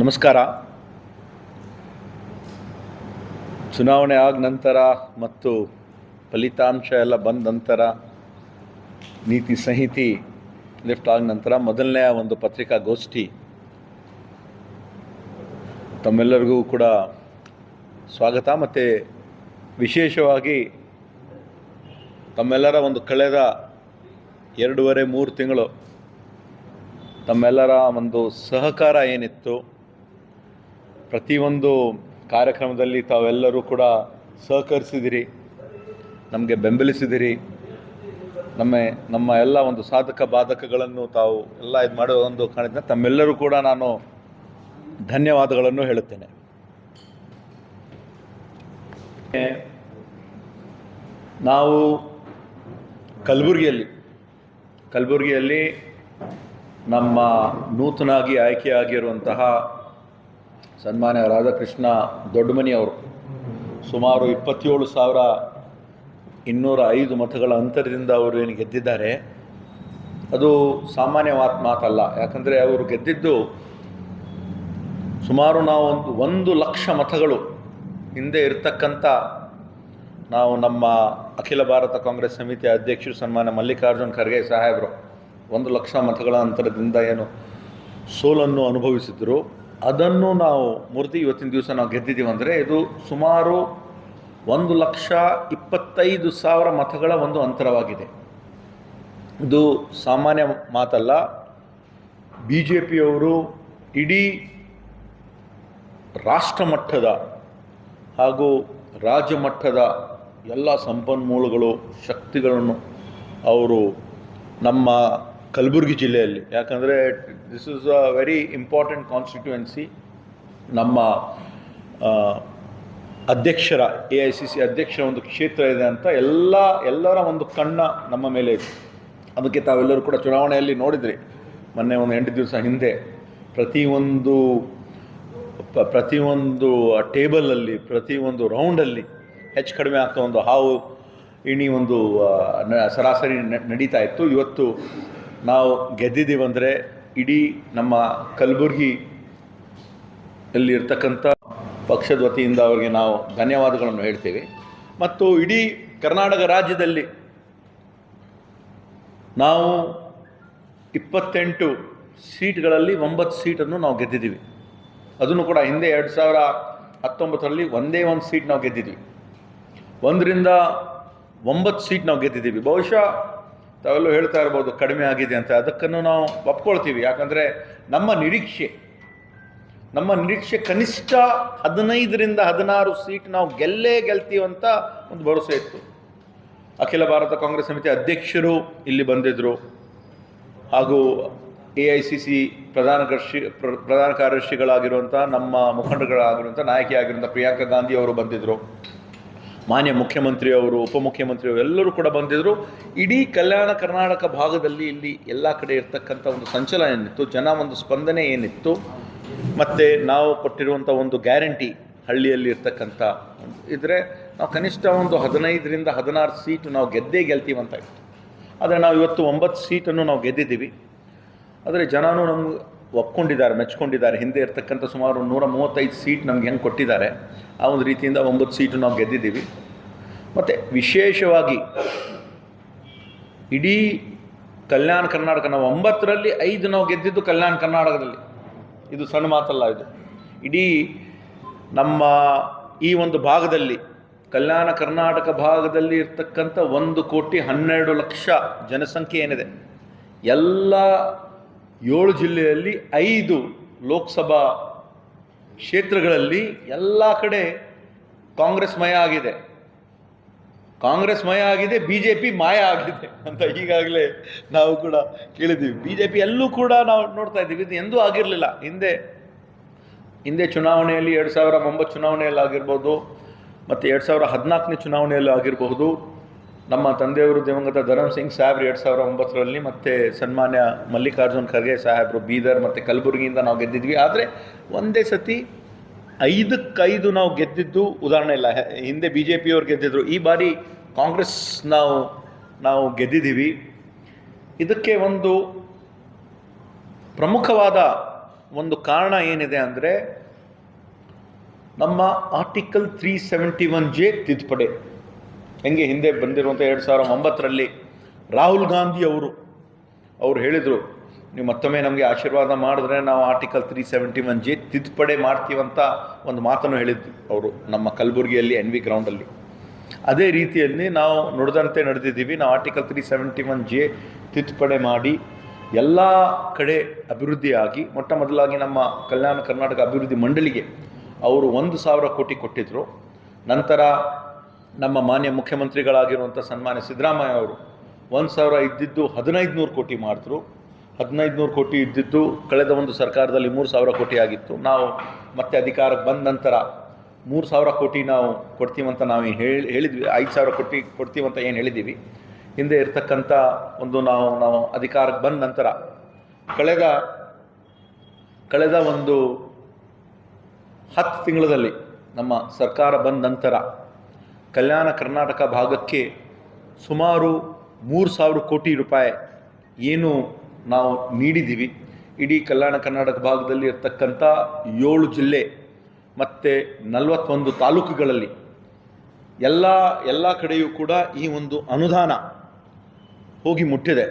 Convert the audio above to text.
ನಮಸ್ಕಾರ. ಚುನಾವಣೆ ಆದ ನಂತರ ಮತ್ತು ಫಲಿತಾಂಶ ಎಲ್ಲ ಬಂದ ನಂತರ ನೀತಿ ಸಂಹಿತೆ ಲಿಫ್ಟ್ ಆದ ನಂತರ ಮೊದಲನೆಯ ಒಂದು ಪತ್ರಿಕಾಗೋಷ್ಠಿ ತಮ್ಮೆಲ್ಲರಿಗೂ ಕೂಡ ಸ್ವಾಗತ ಮತ್ತು ವಿಶೇಷವಾಗಿ ತಮ್ಮೆಲ್ಲರ ಒಂದು ಕಳೆದ ಎರಡೂವರೆ ಮೂರು ತಿಂಗಳು ತಮ್ಮೆಲ್ಲರ ಒಂದು ಸಹಕಾರ ಏನಿತ್ತು ಪ್ರತಿಯೊಂದು ಕಾರ್ಯಕ್ರಮದಲ್ಲಿ ತಾವೆಲ್ಲರೂ ಕೂಡ ಸಹಕರಿಸಿದಿರಿ, ನಮಗೆ ಬೆಂಬಲಿಸಿದಿರಿ. ನಮ್ಮ ನಮ್ಮ ಎಲ್ಲ ಒಂದು ಸಾಧಕ ಬಾಧಕಗಳನ್ನು ತಾವು ಎಲ್ಲ ಇದು ಮಾಡೋ ಒಂದು ಕಾರಣದಿಂದ ತಮ್ಮೆಲ್ಲರೂ ಕೂಡ ನಾನು ಧನ್ಯವಾದಗಳನ್ನು ಹೇಳುತ್ತೇನೆ. ನಾವು ಕಲಬುರಗಿಯಲ್ಲಿ ಕಲಬುರಗಿಯಲ್ಲಿ ನಮ್ಮ ನೂತನಾಗಿ ಆಯ್ಕೆಯಾಗಿರುವಂತಹ ಸನ್ಮಾನ್ಯ ರಾಧಾಕೃಷ್ಣ ದೊಡ್ಡಮನಿ ಅವರು ಸುಮಾರು ಇಪ್ಪತ್ತೇಳು ಸಾವಿರ ಇನ್ನೂರ ಐದು ಮತಗಳ ಅಂತರದಿಂದ ಅವರು ಏನು ಗೆದ್ದಿದ್ದಾರೆ, ಅದು ಸಾಮಾನ್ಯ ಮಾತು, ಮಾತಲ್ಲ. ಯಾಕಂದರೆ ಅವರು ಗೆದ್ದಿದ್ದು ಸುಮಾರು ನಾವು ಒಂದು ಒಂದು ಲಕ್ಷ ಮತಗಳು ಹಿಂದೆ ಇರತಕ್ಕಂಥ ನಾವು ನಮ್ಮ ಅಖಿಲ ಭಾರತ ಕಾಂಗ್ರೆಸ್ ಸಮಿತಿ ಅಧ್ಯಕ್ಷರು ಸನ್ಮಾನ್ಯ ಮಲ್ಲಿಕಾರ್ಜುನ್ ಖರ್ಗೆ ಸಾಹೇಬರು ಒಂದು ಲಕ್ಷ ಮತಗಳ ಅಂತರದಿಂದ ಏನು ಸೋಲನ್ನು ಅನುಭವಿಸಿದ್ರು. ಅದನ್ನು ನಾವು ಮೂರ್ತಿ ಇವತ್ತಿನ ದಿವಸ ನಾವು ಗೆದ್ದಿದ್ದೀವಿ ಅಂದರೆ ಇದು ಸುಮಾರು ಒಂದು ಲಕ್ಷ ಇಪ್ಪತ್ತೈದು ಸಾವಿರ ಮತಗಳ ಒಂದು ಅಂತರವಾಗಿದೆ. ಇದು ಸಾಮಾನ್ಯ ಮಾತಲ್ಲ ಬಿ ಜೆ ಪಿಯವರು ಇಡೀ ರಾಷ್ಟ್ರ ಮಟ್ಟದ ಹಾಗೂ ರಾಜ್ಯ ಮಟ್ಟದ ಎಲ್ಲ ಸಂಪನ್ಮೂಲಗಳು, ಶಕ್ತಿಗಳನ್ನು ಅವರು ನಮ್ಮ ಕಲಬುರಗಿ ಜಿಲ್ಲೆಯಲ್ಲಿ. ಯಾಕಂದರೆ this is a very important constituency ನಮ್ಮ ಅಧ್ಯಕ್ಷರ ಎ ಐ ಸಿ ಸಿ ಅಧ್ಯಕ್ಷರ ಒಂದು ಕ್ಷೇತ್ರ ಇದೆ ಅಂತ ಎಲ್ಲ, ಎಲ್ಲರ ಒಂದು ಕಣ್ಣ ನಮ್ಮ ಮೇಲೆ ಇದೆ. ಅದಕ್ಕೆ ತಾವೆಲ್ಲರೂ ಕೂಡ ಚುನಾವಣೆಯಲ್ಲಿ ನೋಡಿದ್ರಿ. ಮೊನ್ನೆ ಒಂದು ಎಂಟು ದಿವಸ ಹಿಂದೆ ಪ್ರತಿಯೊಂದು ಪ್ರತಿಯೊಂದು ಟೇಬಲಲ್ಲಿ ಪ್ರತಿಯೊಂದು ರೌಂಡಲ್ಲಿ ಹೆಚ್ಚು ಕಡಿಮೆ ಆಗ್ತಾ ಒಂದು ಹಾವು, ಇಣಿ ಒಂದು ಸರಾಸರಿ ನಡೀತಾ ಇತ್ತು. ಇವತ್ತು ನಾವು ಗೆದ್ದಿದ್ದೀವಂದರೆ ಇಡೀ ನಮ್ಮ ಕಲಬುರಗಿ ಇರ್ತಕ್ಕಂಥ ಪಕ್ಷದ ವತಿಯಿಂದ ಅವರಿಗೆ ನಾವು ಧನ್ಯವಾದಗಳನ್ನು ಹೇಳ್ತೀವಿ. ಮತ್ತು ಇಡೀ ಕರ್ನಾಟಕ ರಾಜ್ಯದಲ್ಲಿ ನಾವು ಇಪ್ಪತ್ತೆಂಟು ಸೀಟ್ಗಳಲ್ಲಿ ಒಂಬತ್ತು ಸೀಟನ್ನು ನಾವು ಗೆದ್ದಿದ್ದೀವಿ. ಅದನ್ನು ಕೂಡ ಹಿಂದೆ ಎರಡು ಸಾವಿರ ಹತ್ತೊಂಬತ್ತರಲ್ಲಿ ಒಂದೇ ಒಂದು ಸೀಟ್ ನಾವು ಗೆದ್ದಿದ್ವಿ ಒಂದರಿಂದ ಒಂಬತ್ತು ಸೀಟ್ ನಾವು ಗೆದ್ದಿದ್ದೀವಿ. ಬಹುಶಃ ತಾವೆಲ್ಲೂ ಹೇಳ್ತಾ ಇರ್ಬೋದು, ಕಡಿಮೆ ಆಗಿದೆ ಅಂತ. ಅದಕ್ಕನ್ನು ನಾವು ಒಪ್ಕೊಳ್ತೀವಿ. ಯಾಕಂದರೆ ನಮ್ಮ ನಿರೀಕ್ಷೆ ನಮ್ಮ ನಿರೀಕ್ಷೆ ಕನಿಷ್ಠ ಹದಿನೈದರಿಂದ ಹದಿನಾರು ಸೀಟ್ ನಾವು ಗೆಲ್ಲೇ ಗೆಲ್ತೀವಂತ ಒಂದು ಭರವಸೆ ಇತ್ತು. ಅಖಿಲ ಭಾರತ ಕಾಂಗ್ರೆಸ್ ಸಮಿತಿ ಅಧ್ಯಕ್ಷರು ಇಲ್ಲಿ ಬಂದಿದ್ದರು ಹಾಗೂ ಎ ಐ ಸಿ ಸಿ ಪ್ರಧಾನ ಕರ್ಷಿ ಪ್ರ- ಪ್ರಧಾನ ಕಾರ್ಯದರ್ಶಿಗಳಾಗಿರುವಂಥ ನಮ್ಮ ಮುಖಂಡಗಳಾಗಿರುವಂಥ ನಾಯಕಿಯಾಗಿರುವಂಥ ಪ್ರಿಯಾಂಕಾ ಗಾಂಧಿ ಅವರು ಬಂದಿದ್ದರು ಮಾನ್ಯ ಮುಖ್ಯಮಂತ್ರಿಯವರು, ಉಪಮುಖ್ಯಮಂತ್ರಿಯವರು ಎಲ್ಲರೂ ಕೂಡ ಬಂದಿದ್ದರು ಇಡೀ ಕಲ್ಯಾಣ ಕರ್ನಾಟಕ ಭಾಗದಲ್ಲಿ ಇಲ್ಲಿ ಎಲ್ಲ ಕಡೆ ಇರ್ತಕ್ಕಂಥ ಒಂದು ಸಂಚಲನ ಏನಿತ್ತು, ಜನ ಒಂದು ಸ್ಪಂದನೆ ಏನಿತ್ತು, ಮತ್ತು ನಾವು ಕೊಟ್ಟಿರುವಂಥ ಒಂದು ಗ್ಯಾರಂಟಿ ಹಳ್ಳಿಯಲ್ಲಿ ಇರ್ತಕ್ಕಂಥ ಒಂದು ಇದ್ರೆ ನಾವು ಕನಿಷ್ಠ ಒಂದು ಹದಿನೈದರಿಂದ ಹದಿನಾರು ಸೀಟು ನಾವು ಗೆದ್ದೇ ಗೆಲ್ತೀವಿ ಇತ್ತು. ಆದರೆ ನಾವು ಇವತ್ತು ಒಂಬತ್ತು ಸೀಟನ್ನು ನಾವು ಗೆದ್ದಿದ್ದೀವಿ. ಆದರೆ ಜನನೂ ನಮ್ಗೆ ಒಪ್ಕೊಂಡಿದ್ದಾರೆ, ಮೆಚ್ಕೊಂಡಿದ್ದಾರೆ. ಹಿಂದೆ ಇರ್ತಕ್ಕಂಥ ಸುಮಾರು ನೂರ ಮೂವತ್ತೈದು ಸೀಟ್ ನಮ್ಗೆ ಹೆಂಗೆ ಕೊಟ್ಟಿದ್ದಾರೆ, ಆ ಒಂದು ರೀತಿಯಿಂದ ಒಂಬತ್ತು ಸೀಟು ನಾವು ಗೆದ್ದಿದ್ದೀವಿ. ಮತ್ತು ವಿಶೇಷವಾಗಿ ಇಡೀ ಕಲ್ಯಾಣ ಕರ್ನಾಟಕ, ನಾವು ಒಂಬತ್ತರಲ್ಲಿ ಐದು ನಾವು ಗೆದ್ದಿದ್ದು ಕಲ್ಯಾಣ ಕರ್ನಾಟಕದಲ್ಲಿ. ಇದು ಸಣ್ಣ ಮಾತಲ್ಲ ಇದು. ಇಡೀ ನಮ್ಮ ಈ ಒಂದು ಭಾಗದಲ್ಲಿ, ಕಲ್ಯಾಣ ಕರ್ನಾಟಕ ಭಾಗದಲ್ಲಿ ಇರ್ತಕ್ಕಂಥ ಒಂದು ಕೋಟಿ ಹನ್ನೆರಡು ಲಕ್ಷ ಜನಸಂಖ್ಯೆ ಏನಿದೆ, ಎಲ್ಲ ಏಳು ಜಿಲ್ಲೆಯಲ್ಲಿ ಐದು ಲೋಕಸಭಾ ಕ್ಷೇತ್ರಗಳಲ್ಲಿ ಎಲ್ಲ ಕಡೆ ಕಾಂಗ್ರೆಸ್ ಮಯ ಆಗಿದೆ. ಕಾಂಗ್ರೆಸ್ ಮಯ ಆಗಿದೆ ಬಿ ಜೆ ಪಿ ಮಾಯ ಆಗಿದೆ ಅಂತ ಈಗಾಗಲೇ ನಾವು ಕೂಡ ಕೇಳಿದ್ದೀವಿ. ಬಿ ಜೆ ಪಿ ಎಲ್ಲೂ ಕೂಡ ನಾವು ನೋಡ್ತಾ ಇದ್ದೀವಿ. ಇದು ಎಂದೂ ಆಗಿರಲಿಲ್ಲ. ಹಿಂದೆ ಹಿಂದೆ ಚುನಾವಣೆಯಲ್ಲಿ ಎರಡು ಸಾವಿರ ಒಂಬತ್ತು ಚುನಾವಣೆಯಲ್ಲಿ ಆಗಿರ್ಬೋದು, ಮತ್ತು ಎರಡು ಸಾವಿರ ಹದಿನಾಲ್ಕನೇ ಚುನಾವಣೆಯಲ್ಲಿ ಆಗಿರಬಹುದು ನಮ್ಮ ತಂದೆಯವರು ದಿವಂಗತ ಧರಮ್ ಸಿಂಗ್ ಸಾಹೇಬ್ರು ಎರಡು ಸಾವಿರ ಒಂಬತ್ತರಲ್ಲಿ ಮತ್ತು ಸನ್ಮಾನ್ಯ ಮಲ್ಲಿಕಾರ್ಜುನ್ ಖರ್ಗೆ ಸಾಹೇಬರು ಬೀದರ್ ಮತ್ತು ಕಲಬುರಗಿಯಿಂದ ನಾವು ಗೆದ್ದಿದ್ವಿ. ಆದರೆ ಒಂದೇ ಸತಿ ಐದಕ್ಕೈದು ನಾವು ಗೆದ್ದಿದ್ದು ಉದಾಹರಣೆ ಇಲ್ಲ. ಹಿಂದೆ ಬಿ ಜೆ ಪಿಯವ್ರು ಗೆದ್ದಿದ್ರು. ಈ ಬಾರಿ ಕಾಂಗ್ರೆಸ್ ನಾವು ನಾವು ಗೆದ್ದಿದ್ದೀವಿ. ಇದಕ್ಕೆ ಒಂದು ಪ್ರಮುಖವಾದ ಒಂದು ಕಾರಣ ಏನಿದೆ ಅಂದರೆ ನಮ್ಮ article three seventy one J ತಿದ್ದುಪಡಿ. ಹೆಂಗೆ ಹಿಂದೆ ಬಂದಿರುವಂಥ ಎರಡು ಸಾವಿರ ಒಂಬತ್ತರಲ್ಲಿ ರಾಹುಲ್ ಗಾಂಧಿ ಅವರು, ಅವ್ರು ಹೇಳಿದರು, ನೀವು ಮತ್ತೊಮ್ಮೆ ನಮಗೆ ಆಶೀರ್ವಾದ ಮಾಡಿದ್ರೆ ನಾವು article three seventy one G ತಿದ್ದುಪಡಿ ಮಾಡ್ತೀವಂತ ಒಂದು ಮಾತನ್ನು ಹೇಳಿದ್ರು ಅವರು ನಮ್ಮ ಕಲಬುರಗಿಯಲ್ಲಿ ಎನ್ ವಿ ಗ್ರೌಂಡಲ್ಲಿ ಅದೇ ರೀತಿಯಲ್ಲಿ ನಾವು ನುಡಿದಂತೆ ನಡೆದಿದ್ದೀವಿ, ನಾವು article three seventy one G ತಿದ್ದುಪಡಿ ಮಾಡಿ ಎಲ್ಲ ಕಡೆ ಅಭಿವೃದ್ಧಿಯಾಗಿ, ಮೊಟ್ಟ ಮೊದಲಾಗಿ ನಮ್ಮ ಕಲ್ಯಾಣ ಕರ್ನಾಟಕ ಅಭಿವೃದ್ಧಿ ಮಂಡಳಿಗೆ ಅವರು ಒಂದು ಸಾವಿರ ಕೋಟಿ ಕೊಟ್ಟಿದ್ದರು ನಂತರ ನಮ್ಮ ಮಾನ್ಯ ಮುಖ್ಯಮಂತ್ರಿಗಳಾಗಿರುವಂಥ ಸನ್ಮಾನ್ಯ ಸಿದ್ದರಾಮಯ್ಯ ಅವರು ಒಂದು ಸಾವಿರ ಇದ್ದಿದ್ದು ಹದಿನೈದು ನೂರು ಕೋಟಿ ಮಾಡಿದ್ರು ಹದಿನೈದು ನೂರು ಕೋಟಿ ಇದ್ದಿದ್ದು ಕಳೆದ ಒಂದು ಸರ್ಕಾರದಲ್ಲಿ ಮೂರು ಸಾವಿರ ಕೋಟಿ ಆಗಿತ್ತು. ನಾವು ಮತ್ತೆ ಅಧಿಕಾರಕ್ಕೆ ಬಂದ ನಂತರ ಮೂರು ಸಾವಿರ ಕೋಟಿ ನಾವು ಕೊಡ್ತೀವಂತ ನಾವು ಹೇಳಿ ಹೇಳಿದ್ವಿ. ಐದು ಸಾವಿರ ಕೋಟಿ ಕೊಡ್ತೀವಂತ ಏನು ಹೇಳಿದ್ದೀವಿ. ಹಿಂದೆ ಇರ್ತಕ್ಕಂಥ ಒಂದು ನಾವು ನಾವು ಅಧಿಕಾರಕ್ಕೆ ಬಂದ ನಂತರ ಕಳೆದ ಕಳೆದ ಒಂದು ಹತ್ತು ತಿಂಗಳಲ್ಲಿ ನಮ್ಮ ಸರ್ಕಾರ ಬಂದ ನಂತರ ಕಲ್ಯಾಣ ಕರ್ನಾಟಕ ಭಾಗಕ್ಕೆ ಸುಮಾರು ಮೂರು ಸಾವಿರ ಕೋಟಿ ರೂಪಾಯಿ ಏನು ನಾವು ನೀಡಿದ್ದೀವಿ. ಇಡೀ ಕಲ್ಯಾಣ ಕರ್ನಾಟಕ ಭಾಗದಲ್ಲಿ ಇರ್ತಕ್ಕಂಥ ಏಳು ಜಿಲ್ಲೆ ಮತ್ತು ನಲವತ್ತೊಂದು ತಾಲೂಕುಗಳಲ್ಲಿ ಎಲ್ಲ ಎಲ್ಲ ಕಡೆಯೂ ಕೂಡ ಈ ಒಂದು ಅನುದಾನ ಹೋಗಿ ಮುಟ್ಟಿದೆ.